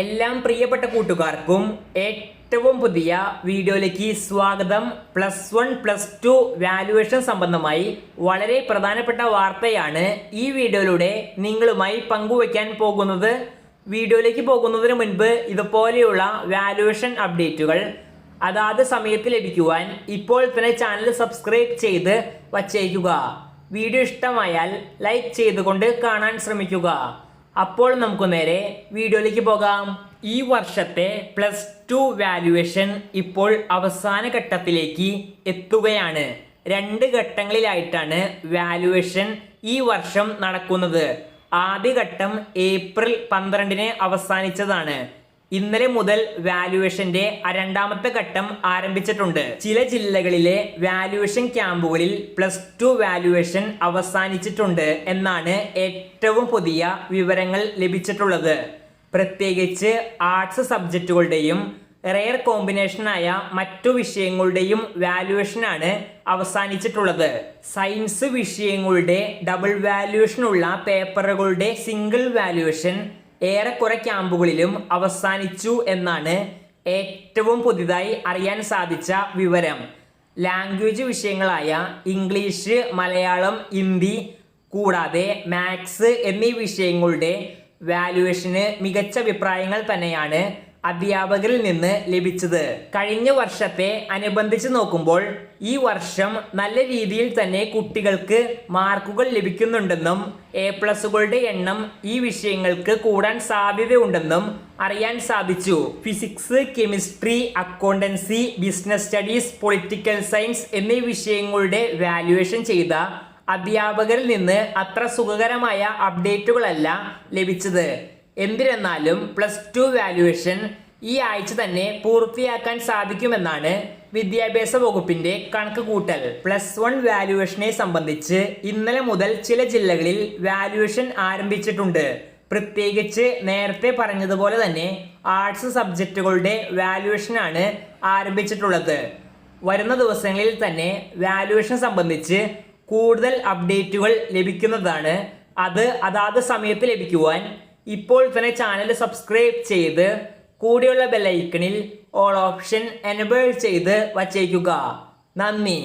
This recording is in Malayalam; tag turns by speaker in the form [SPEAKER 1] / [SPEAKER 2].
[SPEAKER 1] എല്ലാം പ്രിയപ്പെട്ട കൂട്ടുകാർക്കും ഏറ്റവും പുതിയ വീഡിയോയിലേക്ക് സ്വാഗതം. Plus one plus two valuation സംബന്ധമായി വളരെ പ്രധാനപ്പെട്ട വാർത്തയാണ് ഈ വീഡിയോയിലൂടെ നിങ്ങളുമായി പങ്കുവയ്ക്കാൻ പോകുന്നത്. വീഡിയോയിലേക്ക് പോകുന്നതിന് മുൻപ് ഇതുപോലെയുള്ള വാല്യുവേഷൻ അപ്ഡേറ്റുകൾ അതാത് സമയത്ത് ലഭിക്കുവാൻ ഇപ്പോൾ തന്നെ ചാനൽ സബ്സ്ക്രൈബ് ചെയ്ത് വച്ചേക്കുക. വീഡിയോ ഇഷ്ടമായാൽ ലൈക്ക് ചെയ്തുകൊണ്ട് കാണാൻ ശ്രമിക്കുക. അപ്പോൾ നമുക്ക് നേരെ വീഡിയോയിലേക്ക് പോകാം. ഈ വർഷത്തെ പ്ലസ് ടു വാല്യുവേഷൻ ഇപ്പോൾ അവസാന ഘട്ടത്തിലേക്ക് എത്തുകയാണ്. രണ്ട് ഘട്ടങ്ങളിലായിട്ടാണ് വാല്യുവേഷൻ ഈ വർഷം നടക്കുന്നത്. ആദ്യഘട്ടം ഏപ്രിൽ പന്ത്രണ്ടിന് അവസാനിച്ചതാണ്. ഇന്നലെ മുതൽ വാല്യുവേഷന്റെ രണ്ടാമത്തെ ഘട്ടം ആരംഭിച്ചിട്ടുണ്ട്. ചില ജില്ലകളിലെ വാല്യുവേഷൻ ക്യാമ്പുകളിൽ പ്ലസ് ടു വാല്യുവേഷൻ അവസാനിച്ചിട്ടുണ്ട് എന്നാണ് ഏറ്റവും പുതിയ വിവരങ്ങൾ ലഭിച്ചിട്ടുള്ളത്. പ്രത്യേകിച്ച് ആർട്സ് സബ്ജക്റ്റുകളുടെയും റെയർ കോമ്പിനേഷനായ മറ്റു വിഷയങ്ങളുടെയും വാല്യുവേഷനാണ് അവസാനിച്ചിട്ടുള്ളത്. സയൻസ് വിഷയങ്ങളുടെ ഡബിൾ വാല്യുവേഷനുള്ള പേപ്പറുകളുടെ സിംഗിൾ വാല്യുവേഷൻ ഏറെക്കുറെ ക്യാമ്പുകളിലും അവസാനിച്ചു എന്നാണ് ഏറ്റവും പുതിയതായി അറിയാൻ സാധിച്ച വിവരം. ലാംഗ്വേജ് വിഷയങ്ങളായ ഇംഗ്ലീഷ് മലയാളം ഹിന്ദി കൂടാതെ മാത്സ് എന്നീ വിഷയങ്ങളുടെ വാല്യുവേഷന് മികച്ച അഭിപ്രായങ്ങൾ തന്നെയാണ് അധ്യാപകരിൽ നിന്ന് ലഭിച്ചത്. കഴിഞ്ഞ വർഷത്തെ അനുബന്ധിച്ച് നോക്കുമ്പോൾ ഈ വർഷം നല്ല രീതിയിൽ തന്നെ കുട്ടികൾക്ക് മാർക്കുകൾ ലഭിക്കുന്നുണ്ടെന്നും എ പ്ലസുകളുടെ എണ്ണം ഈ വിഷയങ്ങൾക്ക് കൂടാൻ സാധ്യതയുണ്ടെന്നും അറിയാൻ സാധിച്ചു. Physics chemistry accountancy business studies political science എന്നീ വിഷയങ്ങളുടെ വാല്യുവേഷൻ ചെയ്ത അധ്യാപകരിൽ നിന്ന് അത്ര സുഖകരമായ അപ്ഡേറ്റുകളല്ല ലഭിച്ചത്. എന്തിരുന്നാലും പ്ലസ് ടു വാല്യുവേഷൻ ഈ ആഴ്ച തന്നെ പൂർത്തിയാക്കാൻ സാധിക്കുമെന്നാണ് വിദ്യാഭ്യാസ വകുപ്പിന്റെ കണക്ക് കൂട്ടൽ പ്ലസ് വൺ വാല്യുവേഷനെ സംബന്ധിച്ച് ഇന്നലെ മുതൽ ചില ജില്ലകളിൽ വാല്യുവേഷൻ ആരംഭിച്ചിട്ടുണ്ട്. പ്രത്യേകിച്ച് നേരത്തെ പറഞ്ഞതുപോലെ തന്നെ ആർട്സ് സബ്ജക്റ്റുകളുടെ വാല്യുവേഷനാണ് ആരംഭിച്ചിട്ടുള്ളത്. വരുന്ന ദിവസങ്ങളിൽ തന്നെ വാല്യുവേഷൻ സംബന്ധിച്ച് കൂടുതൽ അപ്ഡേറ്റുകൾ ലഭിക്കുന്നതാണ്. അത് അതാത് സമയത്ത് ലഭിക്കുവാൻ ഇപ്പോൾ തന്നെ ചാനൽ സബ്സ്ക്രൈബ് ചെയ്ത് കൂടെയുള്ള ബെല്ലൈക്കണിൽ ഓൾ ഓപ്ഷൻ എനബിൾ ചെയ്ത് വച്ചേക്കുക. നന്ദി.